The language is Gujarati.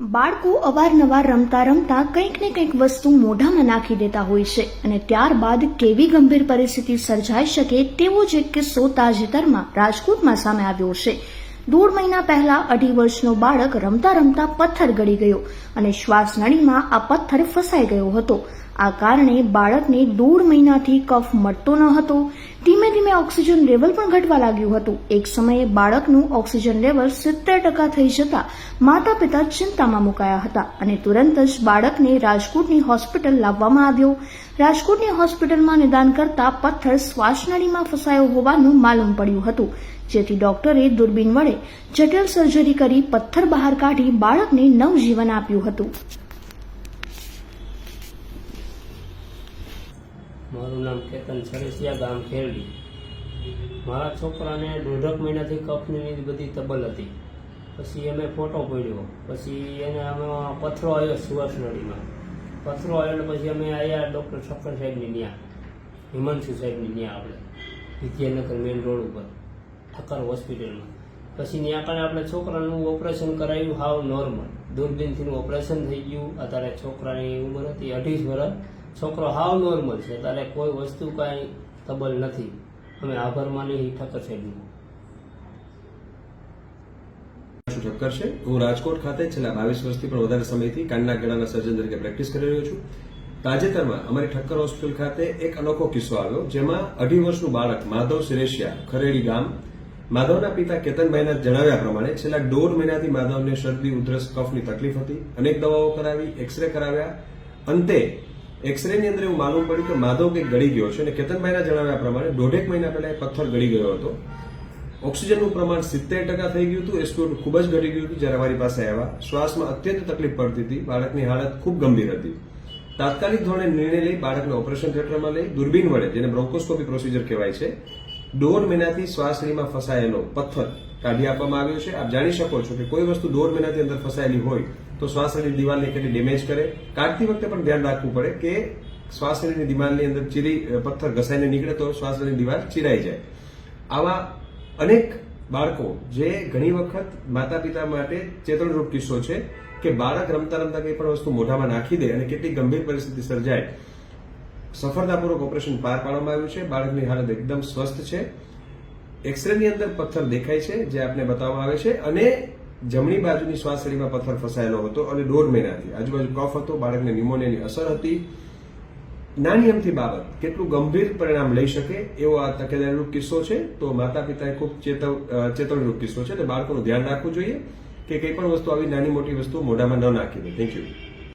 બાળકો અવારનવાર રમતા રમતા કંઈક ને કંઈક વસ્તુ મોઢામાં નાખી દેતા હોય છે અને ત્યારબાદ કેવી ગંભીર પરિસ્થિતિ સર્જાઈ શકે તેવો જ એક કિસ્સો તાજેતરમાં રાજકોટમાં સામે આવ્યો છે. દોઢ મહિના પહેલા અઢી વર્ષનો બાળક રમતા રમતા પથ્થર ગળી ગયો અને શ્વાસનળીમાં આ પથ્થર ફસાઈ ગયો હતો. આ કારણે બાળકને દોઢ મહિનાથી કફ મળતો ન હતો. ધીમે ધીમે ઓક્સિજન લેવલ પણ ઘટવા લાગ્યું હતું. એક સમયે બાળકનું ઓક્સિજન લેવલ સિત્તેર ટકા થઈ જતા માતા પિતા ચિંતામાં મુકાયા હતા અને તુરંત જ બાળકને રાજકોટની હોસ્પિટલ લાવવામાં આવ્યો. રાજકોટની હોસ્પિટલમાં નિદાન કરતા પથ્થર શ્વાસનળીમાં ફસાયો હોવાનું માલુમ પડ્યું હતું. જેથી ડોક્ટરે દૂરબીન વડે જટિલ સર્જરી કરી પથ્થર બહાર કાઢી બાળકને નવજીવન આપ્યું હતું. મારું નામ કેતન સરસિયા ગામ ખેરડી. મારા છોકરાને દોઢક મહિનાથી કફની બધી તબલ હતી. પછી અમે ફોટો પડ્યો. પછી એને અમે પથરો આવ્યો સુવાસ નળીમાં પથરો આવ્યો એટલે પછી અમે આવ્યા ડૉક્ટર ઠક્કર સાહેબની ત્યાં હિમાંશુ સાહેબની ત્યાં આપણે, વિદ્યાનગર મેઇન રોડ ઉપર, ઠક્કર હોસ્પિટલમાં. પછી ત્યાં કારણે આપણે છોકરાનું ઓપરેશન કરાવ્યું હાવ નોર્મલ. દૂરબીનથીનું ઓપરેશન થઈ ગયું. અત્યારે છોકરાની ઉંમર હતી અઢીસ વર્ષ છોકરો હાવ નોર્મલ છે, તારે કોઈ વસ્તુ કાંઈ તબલ નથી. અમે આભાર માની ઠક્કર છે ઠક્કર છે? હું રાજકોટ ખાતે છેલ્લા બાવીસ વર્ષથી પણ વધારે સમયથી કાનના ગળાના સર્જન તરીકે પ્રેક્ટિસ કરી રહ્યો છું. તાજેતરમાં અમારી ઠક્કર હોસ્પિટલ ખાતે એક અનોખો કિસ્સો આવ્યો, જેમાં અઢી વર્ષનું બાળક માધવ સિરેશિયા, ખરેડી ગામ, માધવના પિતા કેતનભાઈના જણાવ્યા પ્રમાણે છેલ્લા દોઢ મહિનાથી માધવને શરદી, ઉધરસ, કફની તકલીફ હતી. અનેક દવાઓ કરાવી એક્સરે કરાવ્યા. અંતે એક્સરેની અંદર એવું માલુમ પડ્યું કે માધવ કંઈક ગળી ગયો છે અને કેતનભાઈના જણાવ્યા પ્રમાણે દોઢેક મહિના પહેલા એ પથ્થર ગળી ગયો હતો. ઓક્સિજનનું પ્રમાણ સિત્તેર ટકા થઈ ગયું હતું એસ્ટોટ ખૂબ જ ઘટી ગયું હતું જ્યારે અમારી પાસે આવ્યા. શ્વાસમાં અત્યંત તકલીફ પડતી હતી, બાળકની હાલત ખૂબ ગંભીર હતી. તાત્કાલિક ધોરણે નિર્ણય લઈ બાળકને ઓપરેશન થિયેટરમાં લઈ દૂરબીન વડે, જેને બ્રોન્કોસ્કોપી પ્રોસિજર કહેવાય છે, દોઢ મહિનાથી શ્વાસળીમાં ફસાયેલો પથ્થર કાઢી આપવામાં આવ્યો છે. આપ જાણી શકો છો કે કોઈ વસ્તુ દોઢ મહિનાથી અંદર ફસાયેલી હોય તો શ્વાસનળી દિવાલને કેટલી ડેમેજ કરે. કાઢતી વખતે પણ ધ્યાન રાખવું પડે કે શ્વાસનળીની દિવાલની અંદર ચીરી પથ્થર ઘસાઈને નીકળે તો શ્વાસની દિવાલ ચીરાઈ જાય. આવા અનેક બાળકો જે ઘણી વખત માતા પિતા માટે ચેતનરૂપ કિસ્સો છે કે બાળક રમતા રમતા કંઈ પણ વસ્તુ મોઢામાં નાખી દે અને કેટલી ગંભીર પરિસ્થિતિ સર્જાય. સફળતાપૂર્વક ઓપરેશન પાર પાડવામાં આવ્યું છે. બાળકની હાલત એકદમ સ્વસ્થ છે. એક્સરેની અંદર પથ્થર દેખાય છે, જે આપને બતાવવામાં આવે છે. અને જમણી બાજુની શ્વાસળીમાં પથ્થર ફસાયેલો હતો અને દોઢ મહિનાથી આજુબાજુ કફ હતો, બાળકને ન્યુમોનિયાની અસર હતી. નાની અમથી બાબત, કેટલું ગંભીર પરિણામ લઈ શકે એવો આ તકેદારીરૂપ કિસ્સો છે? તો માતા પિતાએ ખૂબ ચેતવ ચેતવણીરૂપ કિસ્સો છે. એટલે બાળકોનું ધ્યાન રાખવું જોઈએ કે કંઈ પણ વસ્તુ આવી નાની મોટી વસ્તુ મોઢામાં ન નાખી દે. Thank you